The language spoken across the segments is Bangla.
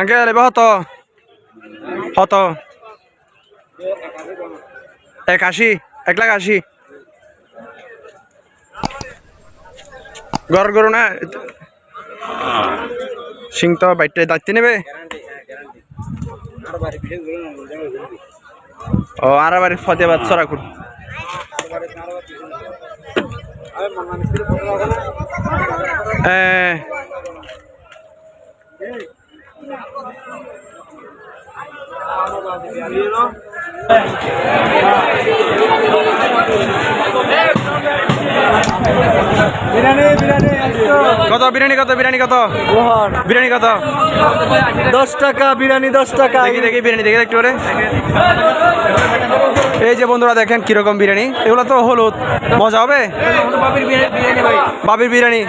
আঙ্কেল, এবার হত। হত। এক আশি, এক লাখ আশি। গর গরু না? সিং তো বাইটে দায়িত্ব নেবে। ও, আর বাড়ি ফতেবাদ সরাকুর Eh. বিরিয়ানি বিরিয়ানি একশো কত? বিরিয়ানি কত? বিরিয়ানি কত? বিরিয়ানি কত? দশ টাকা বিরিয়ানি দশ টাকা। দেখি দেখি বিরিয়ানি দেখি একটু করে। এই যে বন্ধুরা দেখেন কীরকম বিরিয়ানি। এগুলো তো হলুদ। মজা হবে? বাবির বিরিয়ানি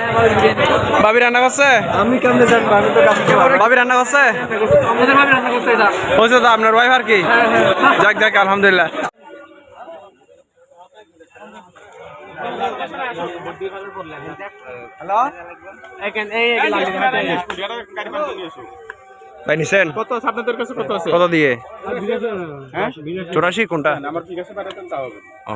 বাবি রান্না করছে? আমি কেমনে জানব? আমি তো কাছে বাবি রান্না করছে? হয়েছে তো আপনার ওয়াইফ আর কি? যাক যাক আলহামদুলিল্লাহ। ভাই নিছেন? কত আছে? আপনাদের কাছে কত আছে? কত দিয়ে? হ্যাঁ? চৌরাশি কোনটা? আমার ঠিক আছে পাঠাতেন তাও হবে। ও।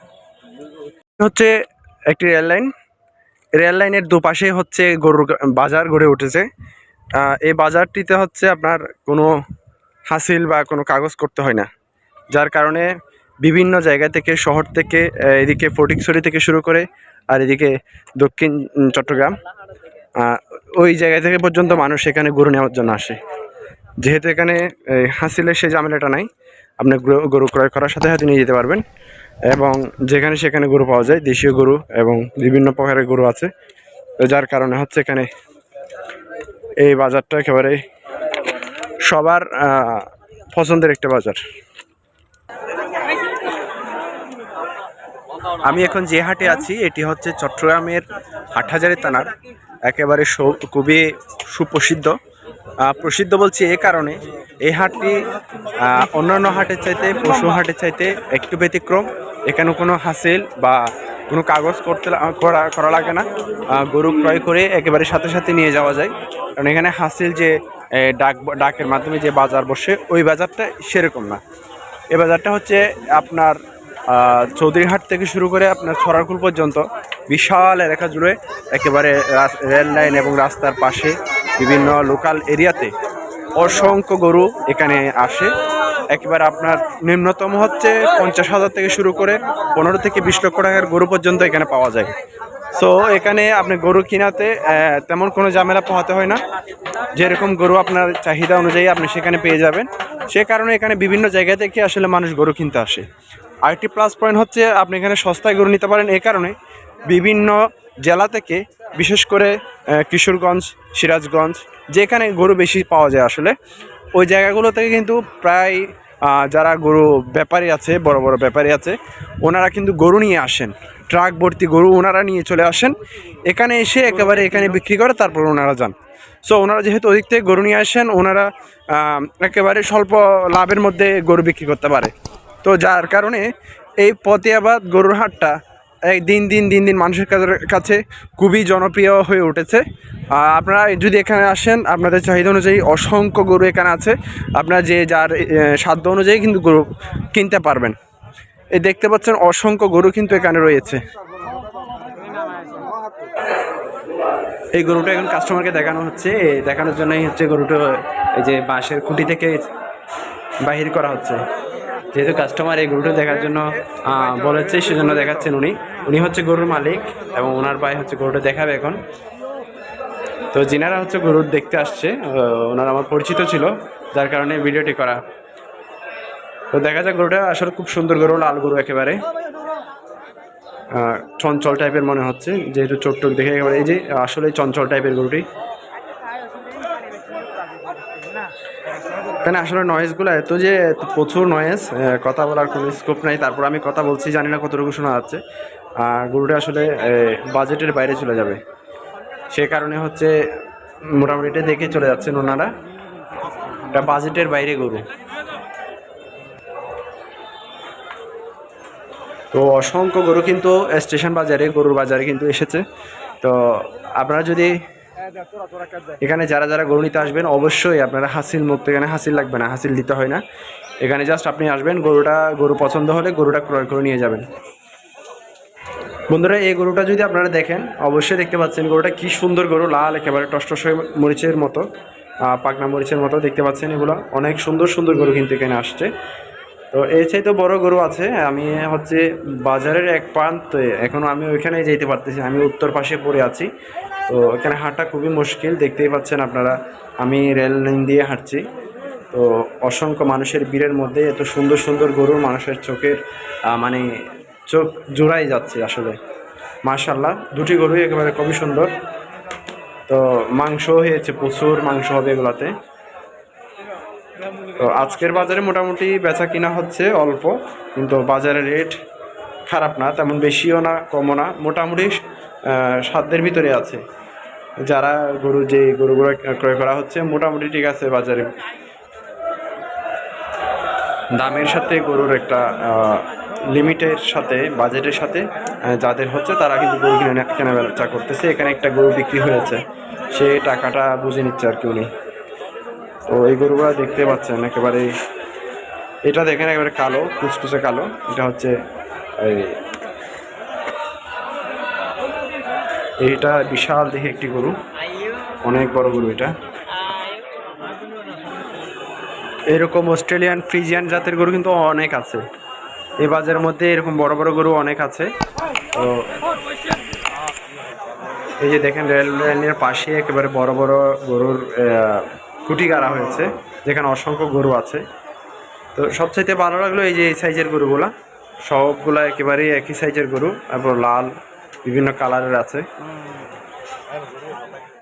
হচ্ছে একটি রেল লাইন রেল লাইনের দুপাশে হচ্ছে গরুর বাজার গড়ে উঠেছে। এই বাজারটিতে হচ্ছে আপনার কোনো হাসিল বা কোনো কাগজ করতে হয় না। যার কারণে বিভিন্ন জায়গা থেকে, শহর থেকে এদিকে ফটিকছড়ি থেকে শুরু করে আর এদিকে দক্ষিণ চট্টগ্রাম ওই জায়গা থেকে পর্যন্ত মানুষ এখানে গরু নেওয়ার জন্য আসে। যেহেতু এখানে হাসিলের সে ঝামেলাটা নাই, আপনি গরু- গরু ক্রয় করার সাথে সাথে নিয়ে যেতে পারবেন। এবং যেখানে সেখানে গরু পাওয়া যায়, দেশীয় গরু এবং বিভিন্ন প্রকারের গরু আছে। তো যার কারণে হচ্ছে এখানে এই বাজারটা একেবারে সবার পছন্দের একটা বাজার। আমি এখন যে হাটে আছি, এটি হচ্ছে চট্টগ্রামের হাটহাজারি থানার। একেবারে খুবই সুপ্রসিদ্ধ। প্রসিদ্ধ বলছি এ কারণে, এই হাটটি অন্যান্য হাটের চাইতে, পশু হাটের চাইতে একটু ব্যতিক্রম। এখানে কোনো হাসিল বা কোনো কাগজ করতে করা করা লাগে না। গরু ক্রয় করে একেবারে সাথে সাথে নিয়ে যাওয়া যায়। কারণ এখানে হাসিল যে ডাক, ডাকের মাধ্যমে যে বাজার বসে, ওই বাজারটা সেরকম না। এ বাজারটা হচ্ছে আপনার চৌধুরীহাট থেকে শুরু করে আপনার ছড়ারকুল পর্যন্ত বিশাল এলাকা জুড়ে একেবারে রেল লাইন এবং রাস্তার পাশে বিভিন্ন লোকাল এরিয়াতে অসংখ্য গরু এখানে আসে। একেবারে আপনার নিম্নতম হচ্ছে পঞ্চাশ হাজার থেকে শুরু করে পনেরো থেকে বিশ লক্ষ টাকার গরু পর্যন্ত এখানে পাওয়া যায়। সো এখানে আপনি গরু কিনাতে তেমন কোনো ঝামেলা পোহাতে হয় না। যেরকম গরু আপনার চাহিদা অনুযায়ী আপনি সেখানে পেয়ে যাবেন। সে কারণে এখানে বিভিন্ন জায়গা থেকে আসলে মানুষ গরু কিনতে আসে। আরেকটি প্লাস পয়েন্ট হচ্ছে আপনি এখানে সস্তায় গরু নিতে পারেন। এই কারণে বিভিন্ন জেলা থেকে, বিশেষ করে কিশোরগঞ্জ, সিরাজগঞ্জ, যেখানে গরু বেশি পাওয়া যায় আসলে, ওই জায়গাগুলো থেকে কিন্তু প্রায় যারা গরু ব্যাপারী আছে, বড় বড় ব্যাপারী আছে, ওনারা কিন্তু গরু নিয়ে আসেন। ট্রাক ভর্তি গরু ওনারা নিয়ে চলে আসেন। এখানে এসে একেবারে এখানে বিক্রি করে, তারপর ওনারা যান। সো ওনারা যেহেতু ওদিক থেকে গরু নিয়ে আসেন, ওনারা একেবারে স্বল্প লাভের মধ্যে গরু বিক্রি করতে পারে। তো যার কারণে এই পতিয়াবাদ গরুর হাটটা, এই দিন দিন দিন দিন মানুষের কাছে- খুবই জনপ্রিয় হয়ে উঠেছে। আপনারা যদি এখানে আসেন, আপনাদের চাহিদা অনুযায়ী অসংখ্য গরু এখানে আছে। আপনারা যে যার সাধ্য অনুযায়ী কিন্তু গরু কিনতে পারবেন। এই দেখতে পাচ্ছেন অসংখ্য গরু কিন্তু এখানে রয়েছে। এই গরুটা এখন কাস্টমারকে দেখানো হচ্ছে। দেখানোর জন্যই হচ্ছে গরুটা, এই যে বাঁশের খুঁটি থেকে বাহির করা হচ্ছে। যেহেতু কাস্টমার এই গরুটা দেখার জন্য বলেছে, সেজন্য দেখাচ্ছেন উনি। উনি হচ্ছে গরুর মালিক এবং ওনার ভাই হচ্ছে গরুটা দেখাবে এখন। তো যিনারা হচ্ছে গরুর দেখতে আসছে ওনারা আমার পরিচিত ছিল, যার কারণে ভিডিওটি করা। তো দেখা যাক গরুটা, আসলে খুব সুন্দর গরু, লাল গরু একেবারে। চঞ্চল টাইপের মনে হচ্ছে, যেহেতু চোখ দেখে একেবারে, এই যে আসলে চঞ্চল টাইপের গরুটি। এখানে আসলে নয়েজগুলো এত যে প্রচুর নয়েজ কথা বলার কোনো স্কোপ নাই, তারপর আমি কথা বলছি, জানি না কতটুকু শোনা যাচ্ছে। আর গরুটা আসলে বাজেটের বাইরে চলে যাবে। সে কারণে হচ্ছে মোটামুটি এটা দেখে চলে যাচ্ছেন ওনারা। এটা বাজেটের বাইরে গরু। তো অসংখ্য গরু কিন্তু স্টেশন বাজারে, গরুর বাজারে কিন্তু এসেছে। তো আপনারা যদি এখানে যারা যারা গরু নিতে আসবেন, অবশ্যই আপনারা হাসিল মুক্ত, এখানে হাসিল লাগবে না, হাসিল দিতে হয় না। এখানে জাস্ট আপনি আসবেন, গরুটা, গরু পছন্দ হলে গরুটা ক্রয় করে নিয়ে যাবেন। বন্ধুরা, এই গরুটা যদি আপনারা দেখেন, অবশ্যই দেখতে পাচ্ছেন গরুটা কি সুন্দর গরু, লাল, একেবারে টসটস মরিচের মতো পাকনা মরিচের মতো দেখতে পাচ্ছেন এগুলো। অনেক সুন্দর সুন্দর গরু কিন্তু এখানে আসছে। তো এই চাইতে বড় গরু আছে, আমি হচ্ছে বাজারের এক প্রান্তে এখনও আমি ওইখানে যেতে পারতেছি আমি উত্তর পাশে পড়ে আছি। তো এখানে হাঁটা খুবই মুশকিল, দেখতেই পাচ্ছেন আপনারা, আমি রেল লাইন দিয়ে হাঁটছি। তো অসংখ্য মানুষের ভিড়ের মধ্যে এত সুন্দর সুন্দর গরু মানুষের চোখের মানে চোখ জোড়াই যাচ্ছে আসলে। মার্শাল্লাহ দুটি গরুই একেবারে খুবই সুন্দর। তো মাংস হয়েছে প্রচুর মাংস হবে এগুলাতে। তো আজকের বাজারে মোটামুটি বেচা কিনা হচ্ছে অল্প, কিন্তু বাজারের রেট খারাপ না, তেমন বেশিও না, কমও না, মোটামুটি সাধ্যের ভিতরে আছে। যারা গরু যে গরুগুলো ক্রয় করা হচ্ছে, মোটামুটি ঠিক আছে বাজারে। দামের সাথে গরুর একটা লিমিটের সাথে, বাজেটের সাথে যাদের হচ্ছে তারা কিন্তু গরু কিনে নে- কেনা বেচা করতেছে। এখানে একটা গরু বিক্রি হয়েছে। সে টাকাটা বুঝে নিচ্ছে আর কি উনি। তো এই গরুগুলো দেখতে পাচ্ছেন একেবারে এটা দেখেন একেবারে কালো কুচকুচে কালো। এটা হচ্ছে এই এইটা বিশাল দেখে একটি গরু। অনেক বড় গরু এটা। এরকম অস্ট্রেলিয়ান ফ্রিজিয়ান জাতের গরু কিন্তু অনেক আছে। এই বাজারের মধ্যে এরকম বড় বড় গরু অনেক আছে। তো এই যে দেখেন, রেল লাইনের পাশে একেবারে বড় বড় গরুর কুটি গাড়া হয়েছে, যেখানে অসংখ্য গরু আছে। তো সবচাইতে ভালো লাগল এই যে এই সাইজের গরুগুলা। সবগুলা একেবারেই একই সাইজের গরু, তারপর লাল, বিভিন্ন কালারের আছে।